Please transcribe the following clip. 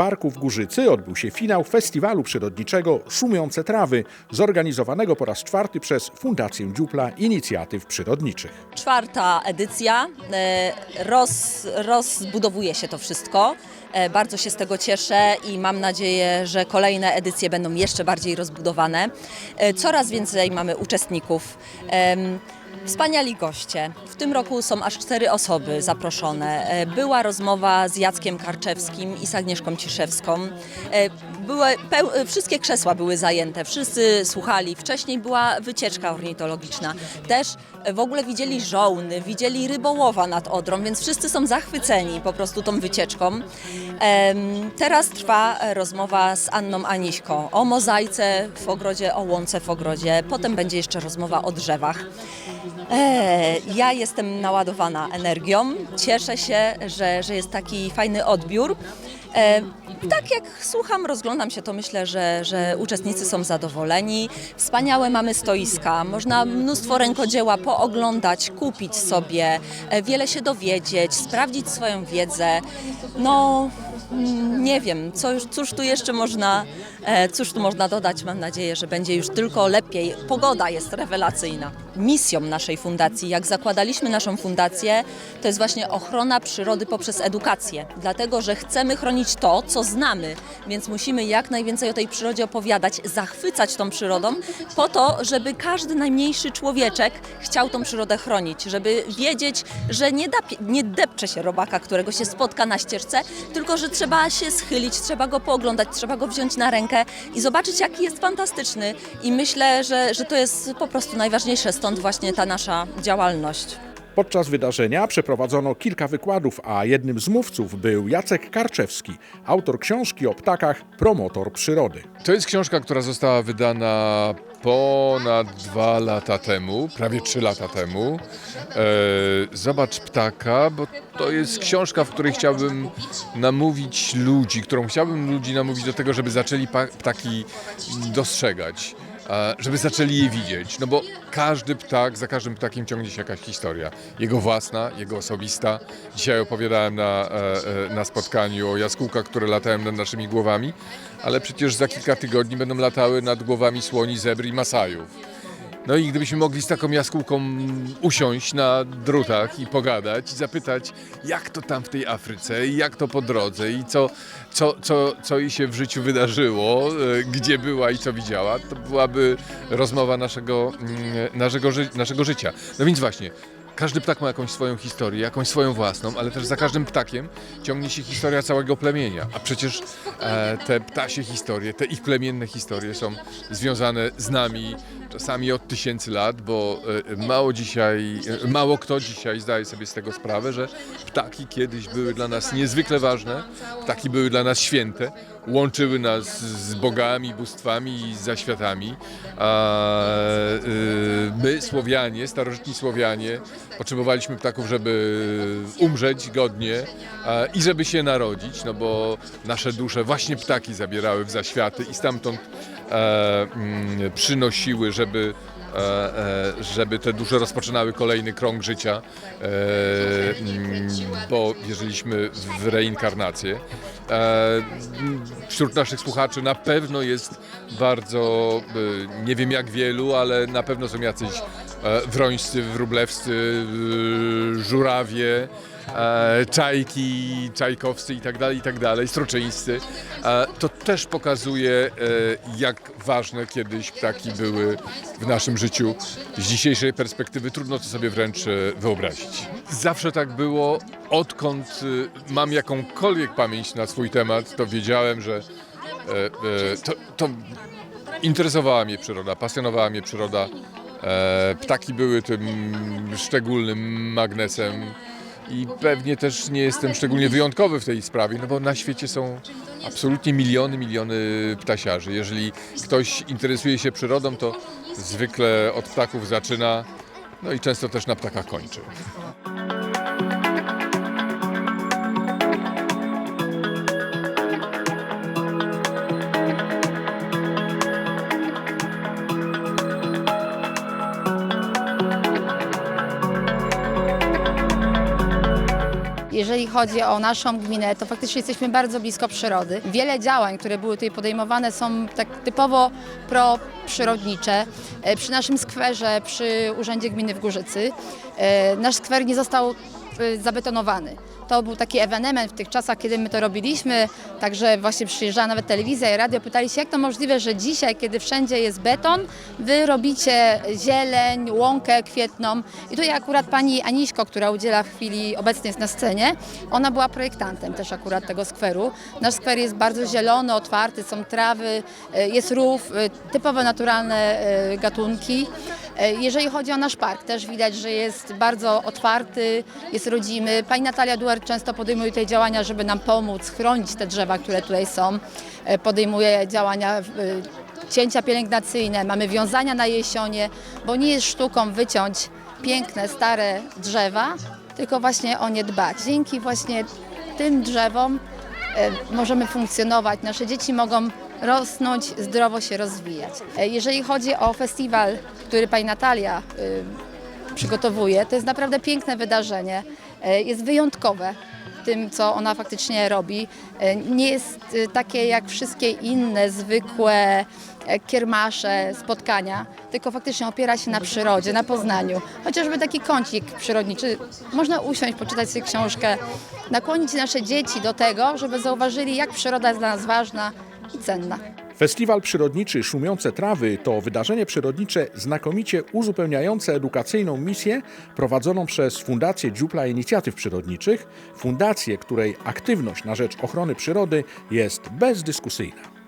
parku w Górzycy odbył się finał festiwalu przyrodniczego Szumiące Trawy, zorganizowanego po raz czwarty przez Fundację Dziupla Inicjatyw Przyrodniczych. Czwarta edycja. e, Roz, rozbudowuje się to wszystko. E, Bardzo się z tego cieszę i mam nadzieję, że kolejne edycje będą jeszcze bardziej rozbudowane. E, Coraz więcej mamy uczestników. Wspaniali goście. W tym roku są aż cztery osoby zaproszone. E, Była rozmowa z Jackiem Karczewskim i z Agnieszką Ciszewską. E, Były, e, wszystkie krzesła były zajęte, wszyscy słuchali. Wcześniej była wycieczka ornitologiczna. Też w ogóle widzieli żołny, widzieli rybołowa nad Odrą, więc wszyscy są zachwyceni po prostu tą wycieczką. Teraz trwa rozmowa z Anną Aniśką o mozaice w ogrodzie, o łące w ogrodzie. Potem będzie jeszcze rozmowa o drzewach. E, ja jestem naładowana energią. Cieszę się, że, że jest taki fajny odbiór. E, tak jak słucham, rozglądam się, to myślę, że, że uczestnicy są zadowoleni. Wspaniałe mamy stoiska, można mnóstwo rękodzieła pooglądać, kupić sobie, e, wiele się dowiedzieć, sprawdzić swoją wiedzę. No, mm, nie wiem, co, cóż tu jeszcze można, cóż tu można dodać. Mam nadzieję, że będzie już tylko lepiej. Pogoda jest rewelacyjna. Misją naszej fundacji, jak zakładaliśmy naszą fundację, to jest właśnie ochrona przyrody poprzez edukację. Dlatego, że chcemy chronić to, co znamy, więc musimy jak najwięcej o tej przyrodzie opowiadać, zachwycać tą przyrodą, po to, żeby każdy najmniejszy człowieczek chciał tą przyrodę chronić, żeby wiedzieć, że nie, da, nie depcze się robaka, którego się spotka na ścieżce, tylko że trzeba się schylić, trzeba go pooglądać, trzeba go wziąć na rękę i zobaczyć, jaki jest fantastyczny. I myślę, że, że to jest po prostu najważniejsze, stąd właśnie ta nasza działalność. Podczas wydarzenia przeprowadzono kilka wykładów, a jednym z mówców był Jacek Karczewski, autor książki o ptakach, promotor przyrody. To jest książka, która została wydana ponad dwa lata temu, prawie trzy lata temu. E, Zobacz ptaka, bo to jest książka, w której chciałbym namówić ludzi, którą chciałbym ludzi namówić do tego, żeby zaczęli pa- ptaki dostrzegać. Żeby zaczęli je widzieć, no bo każdy ptak, za każdym ptakiem ciągnie się jakaś historia. Jego własna, jego osobista. Dzisiaj opowiadałem na, e, e, na spotkaniu o jaskółkach, które latają nad naszymi głowami, ale przecież za kilka tygodni będą latały nad głowami słoni, zebr i masajów. No i gdybyśmy mogli z taką jaskółką usiąść na drutach i pogadać i zapytać, jak to tam w tej Afryce, i jak to po drodze i co, co, co, co jej się w życiu wydarzyło, e, gdzie była i co widziała, to byłaby rozmowa naszego, mm, naszego, naszego życia. No więc właśnie, każdy ptak ma jakąś swoją historię, jakąś swoją własną, ale też za każdym ptakiem ciągnie się historia całego plemienia. A przecież e, te ptasie historie, te ich plemienne historie są związane z nami czasami od tysięcy lat, bo e, mało dzisiaj, e, mało kto dzisiaj zdaje sobie z tego sprawę, że ptaki kiedyś były dla nas niezwykle ważne, ptaki były dla nas święte, łączyły nas z bogami, bóstwami i zaświatami. A e, my, Słowianie, starożytni Słowianie, potrzebowaliśmy ptaków, żeby umrzeć godnie i żeby się narodzić, no bo nasze dusze właśnie ptaki zabierały w zaświaty i stamtąd e, mm, przynosiły, żeby e, e, żeby te dusze rozpoczynały kolejny krąg życia, mm, bo wierzyliśmy w reinkarnację. Wśród naszych słuchaczy na pewno jest bardzo, nie wiem jak wielu, ale na pewno są jacyś wrońscy, wróblewscy, e, żurawie, e, czajki, czajkowscy i tak dalej, i tak dalej, struczyńscy. E, To też pokazuje, e, jak ważne kiedyś ptaki były w naszym życiu. Z dzisiejszej perspektywy trudno to sobie wręcz e, wyobrazić. Zawsze tak było, odkąd e, mam jakąkolwiek pamięć na swój temat, to wiedziałem, że e, e, to, to interesowała mnie przyroda, pasjonowała mnie przyroda. E, Ptaki były tym szczególnym magnesem i pewnie też nie jestem szczególnie wyjątkowy w tej sprawie, no bo na świecie są absolutnie miliony, miliony ptasiarzy. Jeżeli ktoś interesuje się przyrodą, to zwykle od ptaków zaczyna, no i często też na ptakach kończy. Chodzi o naszą gminę, to faktycznie jesteśmy bardzo blisko przyrody. Wiele działań, które były tutaj podejmowane są tak typowo pro-przyrodnicze. E, Przy naszym skwerze, przy Urzędzie Gminy w Górzycy, e, nasz skwer nie został e, zabetonowany. To był taki ewenement w tych czasach, kiedy my to robiliśmy, także właśnie przyjeżdżała nawet telewizja i radio, pytali się, jak to możliwe, że dzisiaj, kiedy wszędzie jest beton, wy robicie zieleń, łąkę kwietną. I tutaj akurat pani Aniśko, która udziela w chwili obecnie jest na scenie, ona była projektantem też akurat tego skweru. Nasz skwer jest bardzo zielony, otwarty, są trawy, e, jest rów, e, typowe naturalne e, gatunki. E, Jeżeli chodzi o nasz park, też widać, że jest bardzo otwarty, jest rodzimy. Pani Natalia Duer często podejmuje tutaj działania, żeby nam pomóc, chronić te drzewa, które tutaj są. E, Podejmuje działania e, cięcia pielęgnacyjne, mamy wiązania na jesionie, bo nie jest sztuką wyciąć piękne, stare drzewa, tylko właśnie o nie dbać. Dzięki właśnie tym drzewom możemy funkcjonować, nasze dzieci mogą rosnąć, zdrowo się rozwijać. Jeżeli chodzi o festiwal, który pani Natalia y, przygotowuje, to jest naprawdę piękne wydarzenie. E, Jest wyjątkowe tym, co ona faktycznie robi. E, Nie jest y, takie jak wszystkie inne zwykłe e, kiermasze, spotkania, tylko faktycznie opiera się na przyrodzie, na Poznaniu. Chociażby taki kącik przyrodniczy. Można usiąść, poczytać sobie książkę, nakłonić nasze dzieci do tego, żeby zauważyli, jak przyroda jest dla nas ważna i cenna. Festiwal Przyrodniczy Szumiące Trawy to wydarzenie przyrodnicze znakomicie uzupełniające edukacyjną misję prowadzoną przez Fundację Dziupla Inicjatyw Przyrodniczych, fundację, której aktywność na rzecz ochrony przyrody jest bezdyskusyjna.